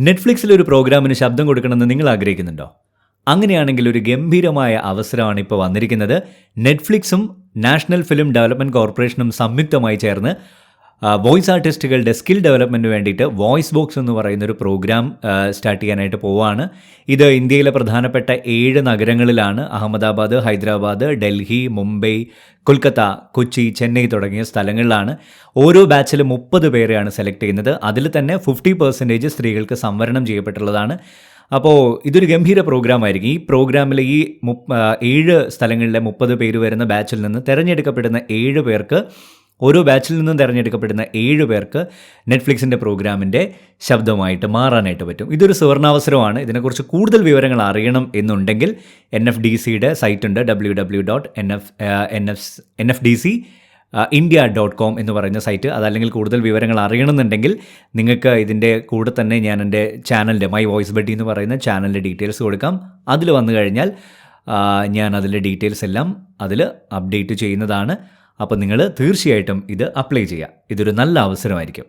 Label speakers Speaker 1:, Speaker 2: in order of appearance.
Speaker 1: നെറ്റ്ഫ്ലിക്സിൽ ഒരു പ്രോഗ്രാമിന് ശബ്ദം കൊടുക്കണമെന്ന് നിങ്ങൾ ആഗ്രഹിക്കുന്നുണ്ടോ? അങ്ങനെയാണെങ്കിൽ ഒരു ഗംഭീരമായ അവസരമാണ് ഇപ്പോൾ വന്നിരിക്കുന്നത്. നെറ്റ്ഫ്ലിക്സും നാഷണൽ ഫിലിം ഡെവലപ്മെന്റ് കോർപ്പറേഷനും സംയുക്തമായി ചേർന്ന് വോയിസ് ആർട്ടിസ്റ്റുകളുടെ സ്കിൽ ഡെവലപ്മെന്റ് വേണ്ടിയിട്ട് വോയിസ് ബോക്സ് എന്ന് പറയുന്ന ഒരു പ്രോഗ്രാം സ്റ്റാർട്ട് ചെയ്യാനായിട്ട് പോവുകയാണ് ഇത് ഇന്ത്യയിലെ പ്രധാനപ്പെട്ട ഏഴ് നഗരങ്ങളിലാണ്. അഹമ്മദാബാദ് ഹൈദരാബാദ് ഡൽഹി മുംബൈ കൊൽക്കത്ത കൊച്ചി ചെന്നൈ തുടങ്ങിയ സ്ഥലങ്ങളിലാണ്. ഓരോ ബാച്ചിൽ മുപ്പത് പേരെയാണ് സെലക്ട് ചെയ്യുന്നത്. അതിൽ തന്നെ ഫിഫ്റ്റി പെർസെന്റേജ് സ്ത്രീകൾക്ക് സംവരണം ചെയ്യപ്പെട്ടുള്ളതാണ്. അപ്പോൾ ഇതൊരു ഗംഭീര പ്രോഗ്രാം ആയിരിക്കും. ഈ പ്രോഗ്രാമിൽ ഈ ഏഴ് സ്ഥലങ്ങളിലെ മുപ്പത് പേര് വരുന്ന ബാച്ചിൽ നിന്ന് തിരഞ്ഞെടുക്കപ്പെടുന്ന ഏഴ് പേർക്ക് ഓരോ ബാച്ചിൽ നിന്നും തിരഞ്ഞെടുക്കപ്പെടുന്ന ഏഴ് പേർക്ക് നെറ്റ്ഫ്ലിക്സിന്റെ പ്രോഗ്രാമിന്റെ ശബ്ദമായിട്ട് മാറാനായിട്ട് പറ്റും. ഇതൊരു സുവർണാവസരമാണ്. ഇതിനെക്കുറിച്ച് കൂടുതൽ വിവരങ്ങൾ അറിയണം എന്നുണ്ടെങ്കിൽ എൻ എഫ് ഡി സിയുടെ സൈറ്റ് ഉണ്ട് W W dot N F N F N F D C India dot com എന്ന് പറയുന്ന സൈറ്റ്. അതല്ലെങ്കിൽ കൂടുതൽ വിവരങ്ങൾ അറിയണമെന്നുണ്ടെങ്കിൽ നിങ്ങൾക്ക് ഇതിന്റെ കൂടെ തന്നെ ഞാൻ എന്റെ ചാനലിന്റെ മൈ വോയിസ് ബഡി എന്ന് പറയുന്ന ചാനലിന്റെ ഡീറ്റെയിൽസ് കൊടുക്കാം. അതിൽ വന്നു കഴിഞ്ഞാൽ ഞാൻ അതിന്റെ ഡീറ്റെയിൽസ് എല്ലാം അതിൽ അപ്ഡേറ്റ് ചെയ്യുന്നതാണ്. അപ്പോൾ നിങ്ങൾ തീർച്ചയായിട്ടും ഇത് അപ്ലൈ ചെയ്യുക ഇതൊരു നല്ല അവസരമായിരിക്കും.